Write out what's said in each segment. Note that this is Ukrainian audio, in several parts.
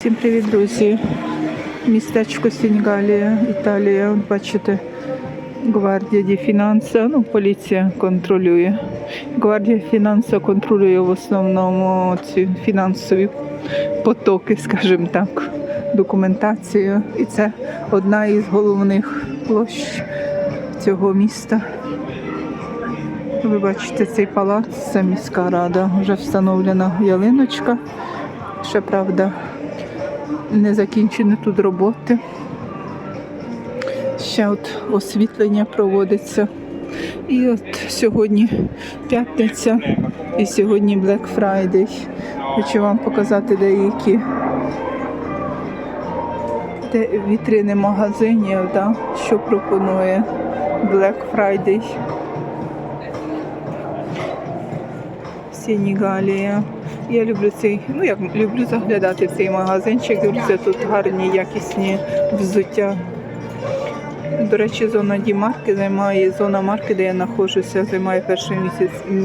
Всім привіт, друзі! Містечко Сінгалія, Італія. Бачите, Гвардія ді Фінанса, ну, поліція контролює. Гвардія Фінанса контролює в основному ці фінансові потоки, скажімо так, документацію. І це одна із головних площ цього міста. Ви бачите цей палац, це міська рада. Вже встановлена ялиночка. Ще правда, не закінчені тут роботи. Ще от освітлення проводиться. І от сьогодні п'ятниця і сьогодні Black Friday. Хочу вам показати деякі де вітрини магазинів, да, що пропонує Black Friday. Сенігалія. Я люблю цей, ну як люблю заглядати в цей магазинчик. Дивлюся, тут гарні якісні взуття. До речі, зона Дімарки займає зона марки, де я знаходжуся, займає перше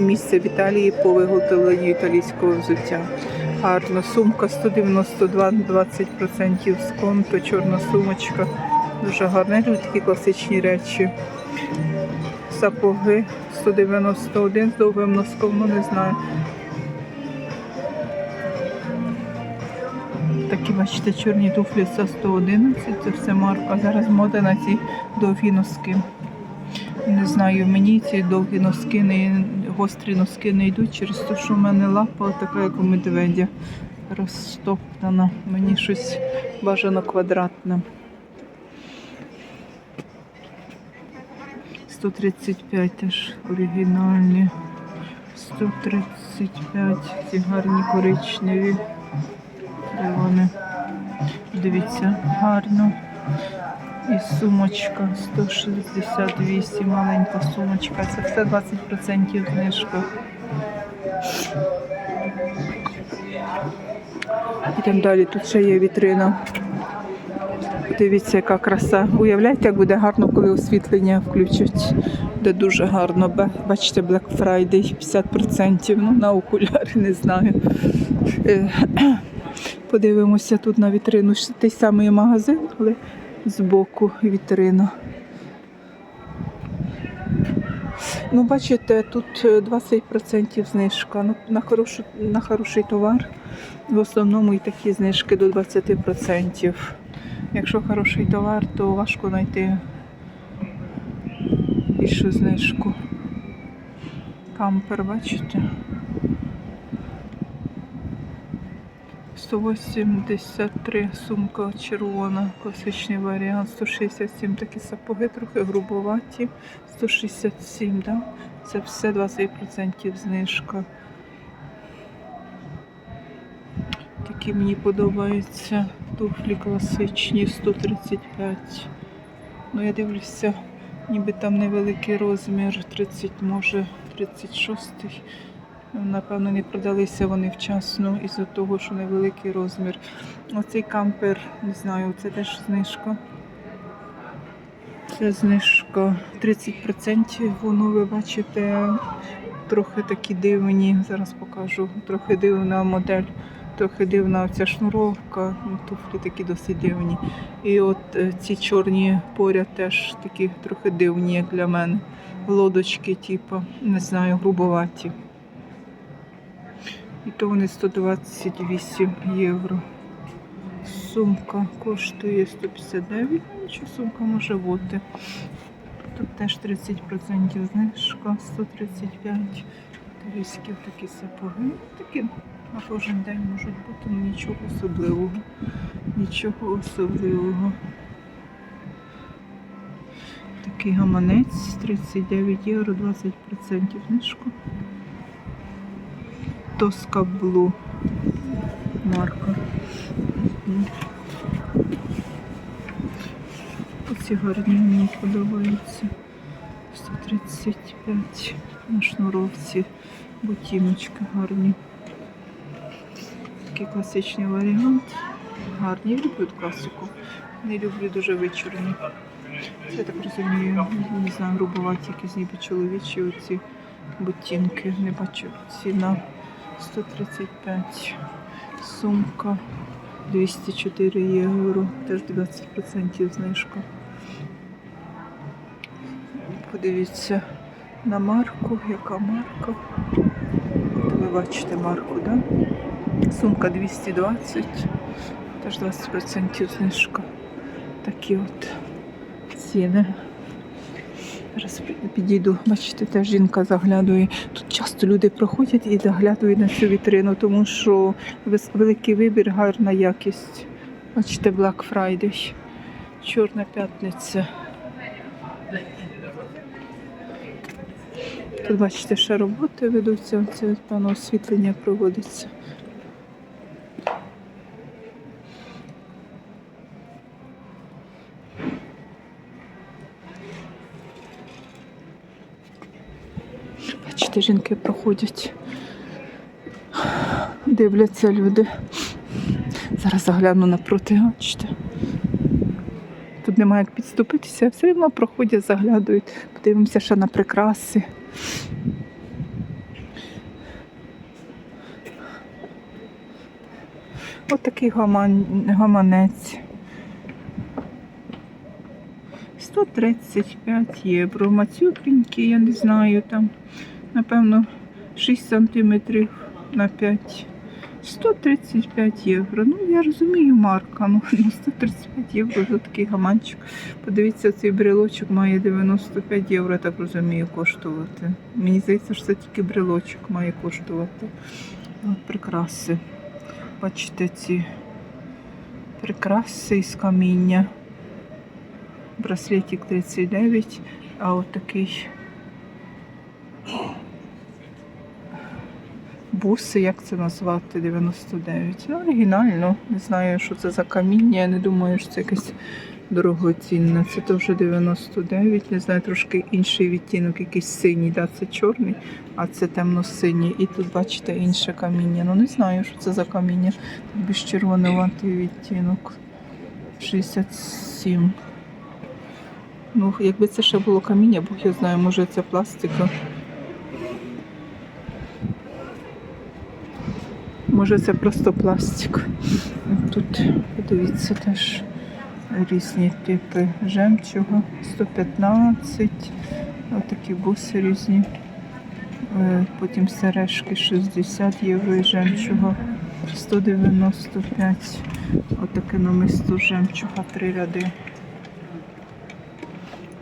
місце в Італії по виготовленню італійського взуття. Гарно, сумка 192, 20% з конту, чорна сумочка. Дуже гарна. Я такі класичні речі. Сапоги 191 з довгим носком, ну не знаю. Такі, бачите, чорні туфлі за 111, це все марка. Зараз мода на ці довгі носки. Не знаю, мені ці довгі носки, не, гострі носки не йдуть через те, що в мене лапа така, як у медведя, розтоптана. Мені щось бажано квадратне. 135 теж оригінальні. 135 ці гарні коричневі. Вони? Дивіться, гарно. І сумочка 168, маленька сумочка. Це все 20% знижка. Йдемо далі, тут ще є вітрина. Дивіться, яка краса. Уявляєте, як буде гарно, коли освітлення включать. Де дуже гарно. Бачите, Black Friday 50%. Ну, на окуляри не знаю. Е, Подивимося тут на вітрину. Той самий магазин, але збоку вітрина. Ну, бачите, тут е, 20% знижка. Ну, на, хорошу, на хороший товар. В основному і такі знижки до 20%. Якщо хороший товар, то важко знайти більшу знижку. Кампер, бачите? 183 сумка червона, класичний варіант, 167 такі сапоги, трохи грубоваті, 167, да? це все 20% знижка. Такі мені подобаються туфлі класичні, 135. Ну я дивлюся, ніби там невеликий розмір, 30, може 36. Напевно, не продалися вони вчасно із-за того, що невеликий розмір. Оцей кампер, не знаю, це теж знижка. Це знижка 30%. Воно, ви бачите, трохи такі дивні. Зараз покажу. Трохи дивна модель, трохи дивна ця шнуровка. Ну, Туфлі такі досить дивні. І от е, ці чорні поряд теж такі трохи дивні, як для мене. Лодочки, типу, не знаю, грубоваті. І то вони 128 євро. Сумка коштує 159. Нічого сумка може бути. Тут теж 30% знижка, 135. Туристів такі сапоги. Такі на кожен день можуть бути, нічого особливого. Нічого особливого. Такий гаманець 39 євро, 20% знижку. Тоска Блу марка. Оці гарні мені подобаються. 135 на шнуровці. Ботиночки гарні. Такий класичний варіант. Гарні. Я люблю класику. Не люблю дуже вичурні. Це я так розумію, не знаю, грубуваті якісь ніби чоловічі оці ботинки. Не бачу ціна 135. Сумка 204 євро, теж 20% знижка. Подивіться на марку, яка марка. Ви бачите марку, да? Сумка 220, теж 20% знижка. Такі от ціни. Зараз пі- підійду, бачите, теж жінка заглядує. Тут часто люди проходять і заглядують на цю вітрину, тому що великий вибір, гарна якість. Бачите, Black Friday, Чорна п'ятниця. Тут бачите, ще роботи ведуться, це певно освітлення проводиться. Бачите, жінки проходять, дивляться люди. Зараз загляну напроти, бачите. Тут немає як підступитися, все одно проходять, заглядують. Подивимося ще на прикраси. Ось такий гаман... гаманець. 135 євро. Мацюпінький, я не знаю, там, напевно, 6 сантиметрів на 5. 135 євро. Ну, я розумію, марка. Ну, ну, 135 євро за такий гаманчик. Подивіться, цей брелочок має 95 євро, я так розумію, коштувати. Мені здається, що це тільки брелочок має коштувати. От прикраси. Бачите, ці прикраси із каміння. Браслетик 39, а от такий буси, як це назвати, 99. Ну, оригінально. Не знаю, що це за каміння. Я не думаю, що це якесь дорогоцінне. Це теж 99. Не знаю, трошки інший відтінок, якийсь синій. Да, це чорний, а це темно-синій. І тут, бачите, інше каміння. Ну не знаю, що це за каміння. Тут більш червонуватий відтінок. 67. Ну, якби це ще було каміння, бог я знаю, може це пластика. Може це просто пластик. Тут, подивіться, теж різні типи жемчуга. 115, отакі буси різні. Е, Потім сережки 60 євро жемчуга. 195. Отаке намисто жемчуга, три ряди.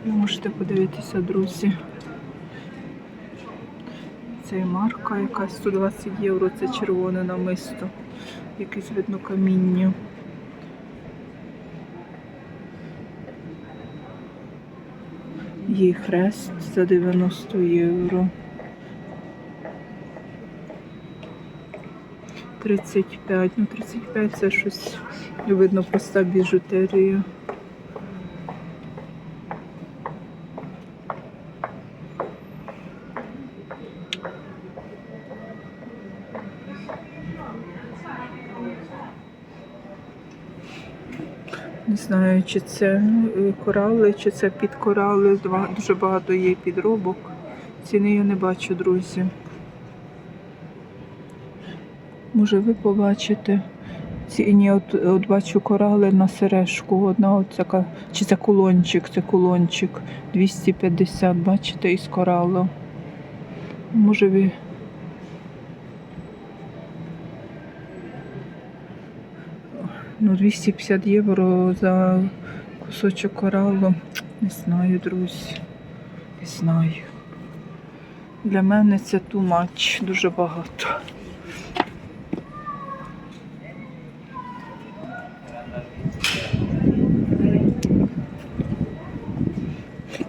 Ви можете подивитися, друзі. Це марка якась 120 євро, це червоне намисто. Якесь видно каміння. Є хрест за 90 євро. 35, ну 35 це щось видно проста біжутерія. Не чи це е, корали, чи це під корали. Дуже багато є підробок. Ціни я не бачу, друзі. Може, ви побачите. Ціні, от, от бачу корали на сережку. Одна от така, чи це кулончик, це кулончик 250, бачите, із коралу. Може ви. Ну, 250 євро за кусочок коралу. Не знаю, друзі. Не знаю. Для мене це too much, дуже багато.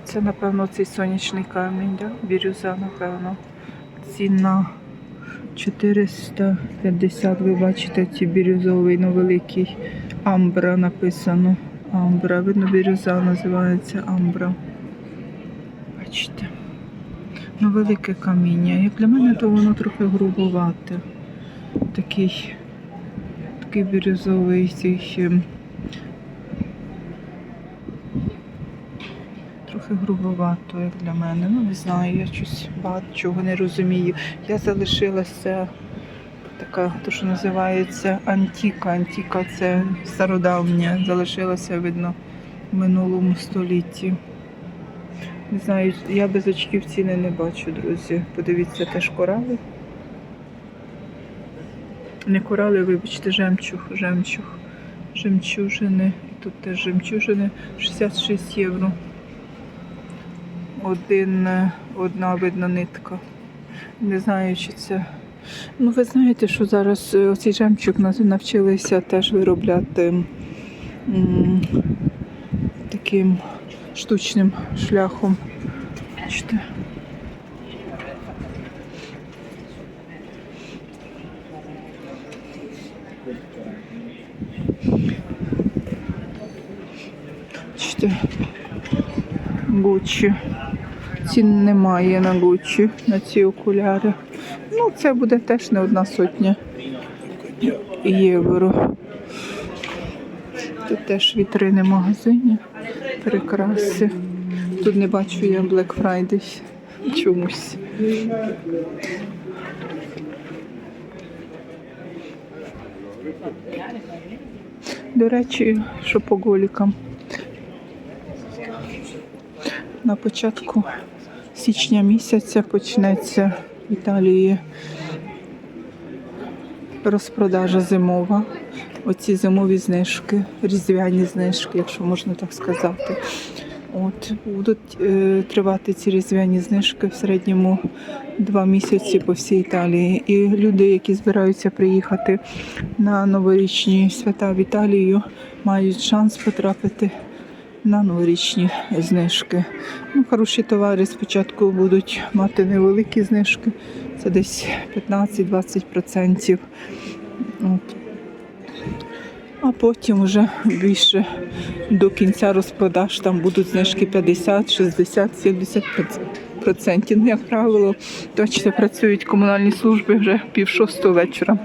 Це, напевно, цей сонячний камінь, да? бірюза, напевно. Ціна 450, ви бачите, ці бірюзовий, ну великий. Амбра написано. Амбра. Видно, бірюза називається Амбра. Бачите. Ну, велике каміння. Як для мене, то воно трохи грубовате. Такий, такий бірюзовий цей. Трохи грубовато, як для мене. Ну, не знаю, я щось багато чого не розумію. Я залишилася така то що називається антіка. Антіка це стародавня, залишилася, видно, в минулому столітті. Не знаю, я без очків ціни не бачу, друзі. Подивіться, теж корали. Не корали, вибачте, жемчуг, жемчуг, жемчужини. І тут теж жемчужини 66 євро. Один, е, одна видна нитка. Не знаю, чи це. Ну, ви знаєте, що зараз е, оцей жемчуг нав- навчилися теж виробляти м, таким штучним шляхом. Бачите? Бачите? Гуччі. Цін немає на Гуччі, на ці окуляри. Ну, це буде теж не одна сотня євро. Тут теж вітрини магазинів, прикраси. Тут не бачу я Black Friday чомусь. До речі, шопоголікам. На початку січня місяця почнеться в Італії розпродажа зимова. Оці зимові знижки, різдвяні знижки, якщо можна так сказати. От будуть е, тривати ці різдвяні знижки в середньому два місяці по всій Італії. І люди, які збираються приїхати на новорічні свята в Італію, мають шанс потрапити на новорічні знижки. Ну, хороші товари спочатку будуть мати невеликі знижки, це десь 15-20%. А потім вже більше до кінця розпродаж там будуть знижки 50, 60, 70 процентів. Ну, як правило, точно працюють комунальні служби вже пів шостого вечора.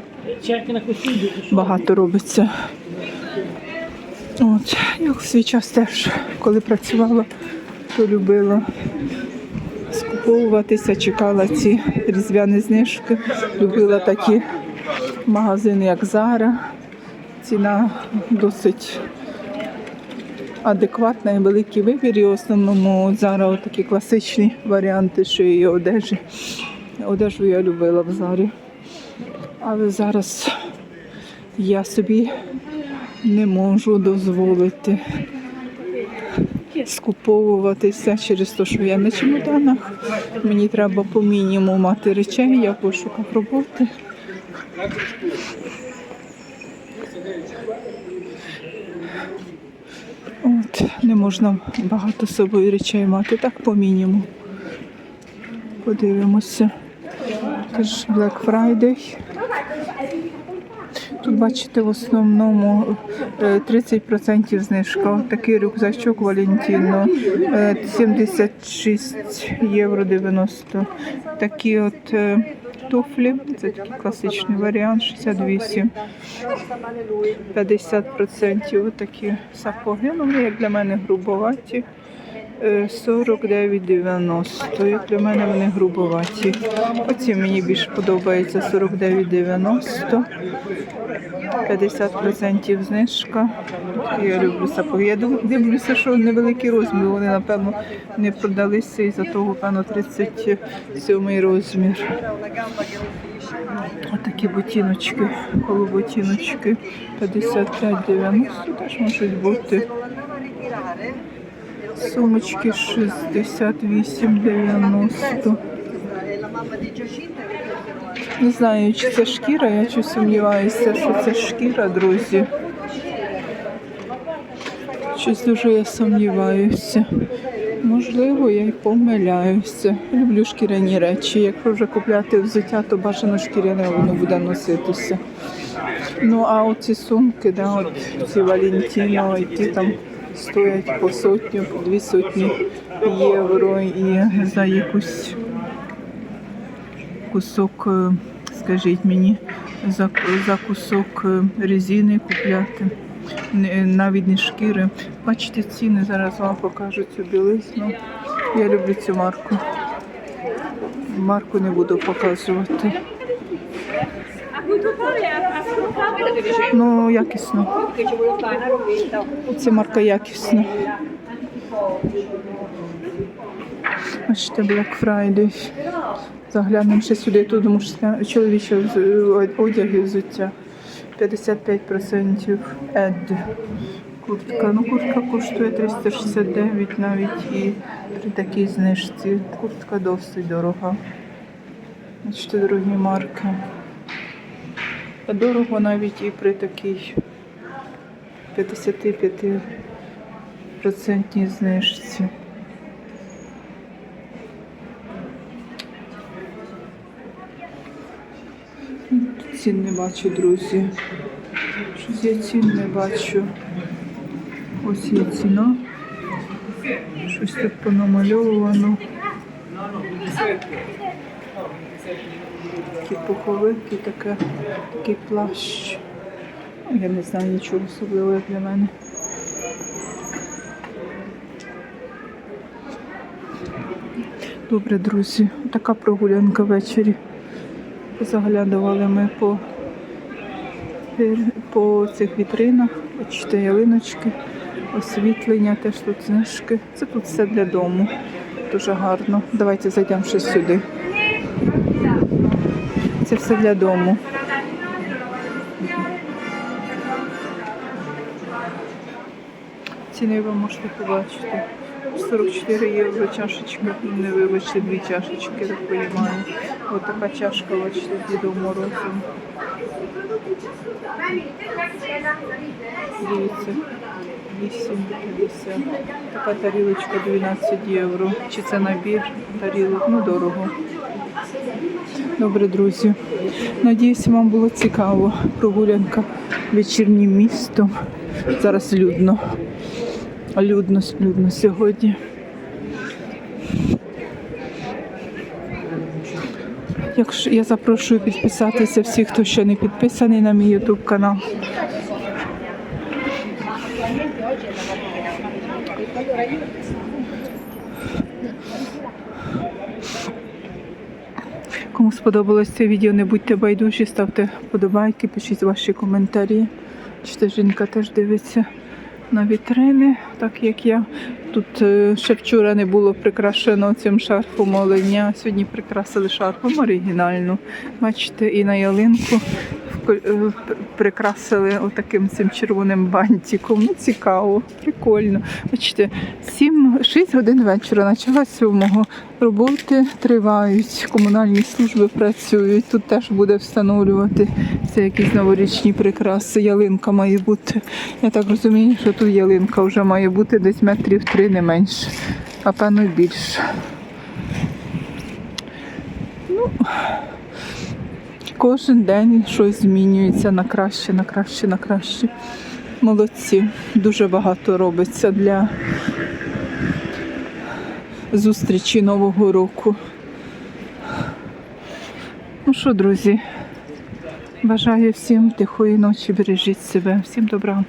Багато робиться. От, я в свій час теж, коли працювала, то любила скуповуватися, чекала ці різдвяні знижки. Любила такі магазини, як Зара. Ціна досить адекватна і великий вибір. І в основному Зара такі класичні варіанти, що і одежі. Одежу я любила в Зарі. Але зараз я собі не можу дозволити скуповуватися через те, що я на чемоданах. Мені треба по мінімуму мати речей, я в пошуках роботи. От, не можна багато з собою речей мати, так по мінімуму. Подивимося. Тож Black Friday. Тут бачите в основному е, 30% знижка. Такий рюкзачок Валентіно е, 76 євро 90. Такі от е, туфлі, це такий класичний варіант, 68. 50% от такі сапоги. Ну, як для мене грубоваті. Е, 49,90. Як для мене вони грубоваті. Оці мені більш подобається 49,90. 50% знижка. Я люблю сапоги. Я дивлюся, що невеликий розмір. Вони, напевно, не продалися і за того, певно, 37 розмір. Отакі ботиночки, колоботиночки 55,90 теж можуть бути. Сумочки 68,90. Не знаю, чи це шкіра, я щось сумніваюся, що це шкіра, друзі. Щось дуже я сумніваюся. Можливо, я й помиляюся. Люблю шкіряні речі. Якщо вже купляти взуття, то бажано шкіряне воно буде носитися. Ну, а оці сумки, да, от ці Валентіно, і ті там стоять по сотню, по дві сотні євро і за якусь кусок, е, скажіть мені, за, за кусок е, резини купляти. Навіть не шкіри. Бачите, ціни зараз вам покажу цю білизну. Я люблю цю марку. Марку не буду показувати. Ну, якісно. Це марка якісна. Бачите, Black Friday. Заглянемо ще сюди, тут мужське чоловіче з- одяг і взуття. 55% ед. Куртка. Ну, куртка коштує 369 навіть і при такій знижці. Куртка досить дорога. Бачите, дорогі марки. Дорого навіть і при такій 55% знижці. Цін не бачу, друзі. Щось я цін не бачу. Ось є ціна. Щось тут понамальовано. Такі пуховики, таке, такий плащ. Я не знаю нічого особливого для мене. Добре, друзі, така прогулянка ввечері. Позаглядували ми по, по цих вітринах, бачите, ялиночки, освітлення, теж тут знижки. Це тут все для дому. Дуже гарно. Давайте зайдемо ще сюди. Все для дому. Ціни ви можете побачити. 44 євро чашечка, ну не вибачте, дві чашечки, так розумію. Ось така чашка, бачите, з Дідом Морозом. Дивіться, 8,50. Така тарілочка 12 євро. Чи це набір тарілок? Ну, дорого. Добре, друзі. Надіюся, вам було цікаво. Прогулянка вечірнім містом. Зараз людно. Людно, людно сьогодні. Якщо я запрошую підписатися всіх, хто ще не підписаний на мій YouTube канал. Кому сподобалось це відео, не будьте байдужі, ставте вподобайки, пишіть ваші коментарі. Чи жінка теж дивиться на вітрини, так як я. Тут е, ще вчора не було прикрашено цим шарфом оленя. Сьогодні прикрасили шарфом оригінальну. Бачите, і на ялинку е, пр- прикрасили отаким цим червоним бантиком. Ну, цікаво, прикольно. Бачите, 7-6 годин вечора, начала сьомого. Роботи тривають, комунальні служби працюють. Тут теж буде встановлювати це якісь новорічні прикраси. Ялинка має бути. Я так розумію, що тут ялинка вже має бути десь метрів три, не менше, а певно більше. Ну, кожен день щось змінюється на краще, на краще, на краще. Молодці. Дуже багато робиться для зустрічі Нового року. Ну що, друзі, бажаю всім тихої ночі, бережіть себе, всім добра.